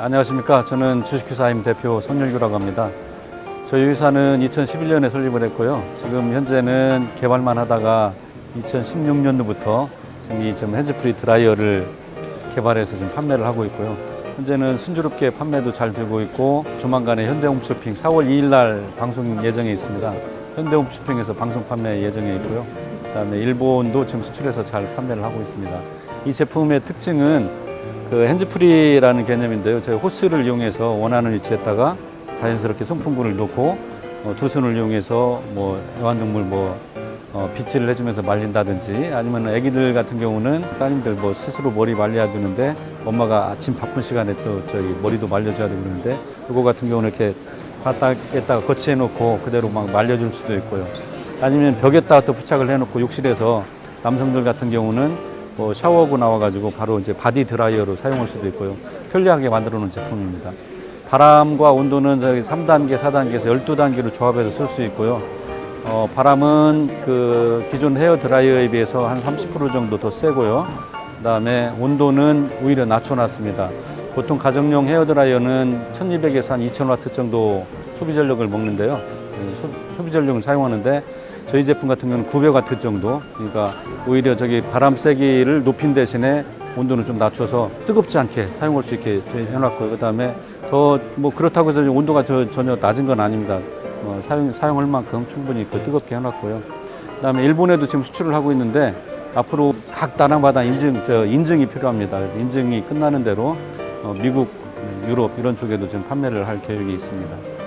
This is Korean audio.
안녕하십니까. 저는 주식회사 임 대표 손열규라고 합니다. 저희 회사는 2011년에 설립을 했고요. 지금 현재는 개발만 하다가 2016년도부터 지금 이 지금 핸즈프리 드라이어를 개발해서 지금 판매를 하고 있고요. 현재는 순조롭게 판매도 잘 되고 있고 조만간에 현대홈쇼핑 4월 2일 날 방송 예정에 있습니다. 현대홈쇼핑에서 방송 판매 예정에 있고요. 그다음에 일본도 지금 수출해서 잘 판매를 하고 있습니다. 이 제품의 특징은 그 핸즈프리라는 개념인데요. 저희 호스를 이용해서 원하는 위치에다가 자연스럽게 송풍구를 놓고 어, 두 손을 이용해서 뭐 애완동물 뭐 어, 빗질을 해주면서 말린다든지 아니면 애기들 같은 경우는 따님들 뭐 스스로 머리 말려야 되는데 엄마가 아침 바쁜 시간에 또 저기 머리도 말려줘야 되고 그러는데 이거 같은 경우는 이렇게 바닥에다가 거치해 놓고 그대로 막 말려줄 수도 있고요. 아니면 벽에다가 또 부착을 해놓고 욕실에서 남성들 같은 경우는 뭐 샤워하고 나와가지고 바로 이제 바디 드라이어로 사용할 수도 있고요. 편리하게 만들어 놓은 제품입니다. 바람과 온도는 저기 3단계, 4단계에서 12단계로 조합해서 쓸 수 있고요. 어, 바람은 그 기존 헤어 드라이어에 비해서 한 30% 정도 더 세고요. 그 다음에 온도는 오히려 낮춰놨습니다. 보통 가정용 헤어 드라이어는 1200에서 한 2000와트 정도 소비 전력을 먹는데요. 네, 소, 소비 전력을 사용하는데 저희 제품 같은 경우는 900와트 정도. 그러니까 오히려 저기 바람 세기를 높인 대신에 온도는 좀 낮춰서 뜨겁지 않게 사용할 수 있게 해놨고요. 그다음에 더 뭐 그렇다고 해서 온도가 저, 전혀 낮은 건 아닙니다. 어, 사용, 사용할 만큼 충분히 그 뜨겁게 해놨고요. 그다음에 일본에도 지금 수출을 하고 있는데 앞으로 각 나라마다 인증, 저 인증이 필요합니다. 인증이 끝나는 대로 어, 미국, 유럽 이런 쪽에도 지금 판매를 할 계획이 있습니다.